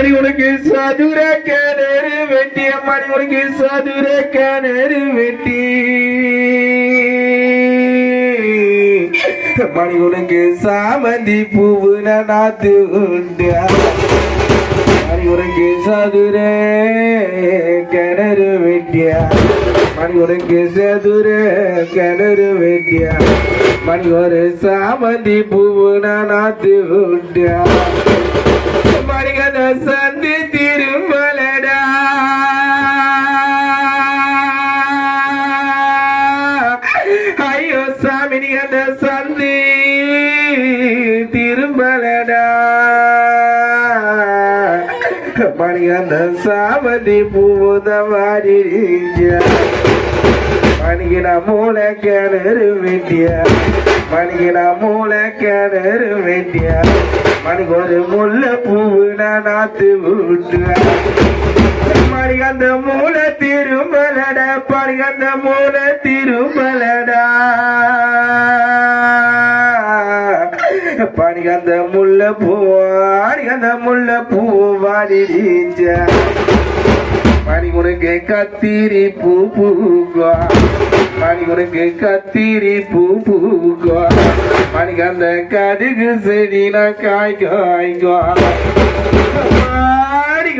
மணி உனக்கு சதுர கிணறு வெட்டி அம்மாடி உனக்கு சதுர கிணறு வெட்டி. மணி உனக்கு சாமந்தி பூவு நாத்து உண்டு. மணி உனக்கு சதுர கிணறு வெட்டியா மணி உனக்கு சதுர கிணறு வெட்டியா மணி ஒரு சாமந்தி பூவு நாத்து உண்டு. மணிகத சந்தி திருமலடா. ஐயோ சாமி நீ அந்த சந்தி திருமலடா. மணி மணிகந்த சாமந்தி பூதவாடி மணிகின மூளை கிணறு வெட்டிய. மணிகின மூளை கிணறு வெட்டிய. மணிக்கு ஒரு முல்லை பூ நாத்து விட்டு மணிக்கு அந்த மூளை திருமலடா பணிக்கு அந்த மூளை திருமலடா பணிக்கு அந்த முல்லை பூ அந்த மணி உனக்கு கத்திரி பூ பூக்கோ மணி உனக்கு கத்திரி பூ பூக்கோ மணிக்கு அந்த கடுகு செடினா காய் காய்கா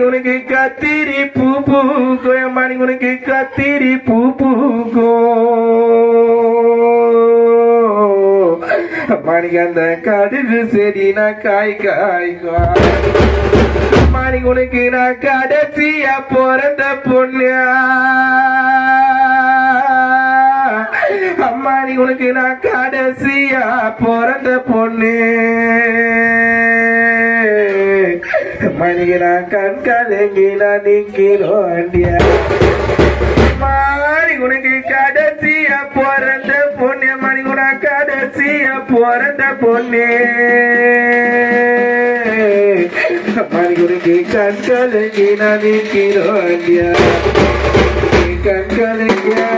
உனக்கு கத்திரி பூ பூகோ மணி உனக்கு கத்திரி பூ பூகோ மணிக்கு அந்த கடுகு செடி நான் காய் காய்கா அம்மாடி உனக்கு நான் கடைசியா பிறந்த பொண்ணு அம்மாடி உனக்கு நான் கடைசியா பிறந்த பொண்ணு மணிக்கு கண் கலங்கி நான் நிக்கிறோண்டியா மாறி உனக்கு கடைசியா பிறந்த பொண்ணு. மணி உனக்கு கடைசியா பிறந்த பொண்ணு. மணி உனக்கு கண் கலங்கி நான் கண் கலங்கியா